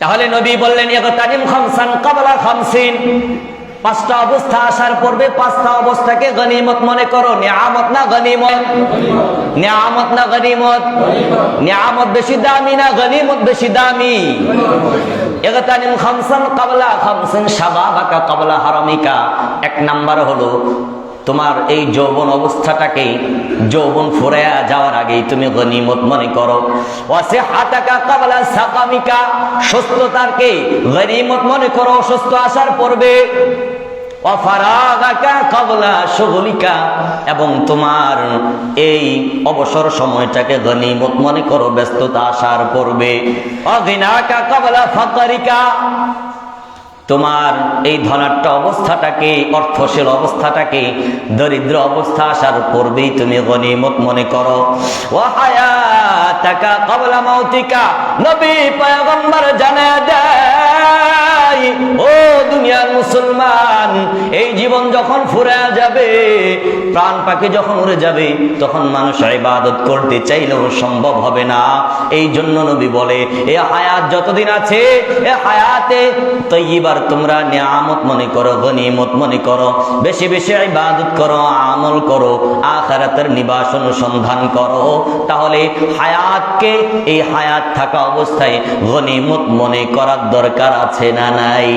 তাহলে নবী বললেন তানিম খামসান কাবলা খামসিন। পাঁচটা অবস্থা আসার পূর্বে পাঁচটা অবস্থাকে গনিমত মনে করো, নিয়ামত না গনিমত? নিয়ামত না গনিমত? নিয়ামত বেশি দামি না গনিমত বেশি দামি? এগতানিম খামসান কাবলা খামসিন শাবাবাকা কাবলা হারামিকা। এক নাম্বার হলো তোমার এই যৌবন অবস্থাটাকে যৌবন ফুরায়া যাওয়ার আগেই তুমি গনিমত মনে করো। ওয়াসে হাতাকা কাবলা সাকামিকা, সুস্থতাকে গনিমত মনে করো, অসুস্থ আসার পূর্বে। এবং তোমার এই অবসর সময়টাকে গনিমত মনে করো, ব্যস্ততা আসার পূর্বে। অগিনাকা কাবলা ফাকারিকা তোমার এই ধনাট্য অবস্থাটাকে, অর্থশীল অবস্থাটাকে, দরিদ্র অবস্থা আসার পূর্বেই তুমি গনিমত মনে করো। ও হায়াতাকা কবলা মাউতিকা, নবী পয়গম্বর জানা দেয় এই জীবন যখন ফুরে যাবে, প্রাণ পাখি যখন উড়ে যাবে, তখন মানুষ ইবাদত করতে চাইলেও সম্ভব হবে না। এই জন্য নবী বলে, এ হায়াত যতদিন আছে, এ হায়াতে তৈবার তোমরা নিয়ামত মনে করো, গনিমত মনে করো। বেশি বেশি ইবাদত করো, আমল করো, আখারাতের নিবাস অনুসন্ধান করো। তাহলে হায়াতকে, এই হায়াত থাকা অবস্থায় গনিমত মনে করার দরকার আছে না নাই?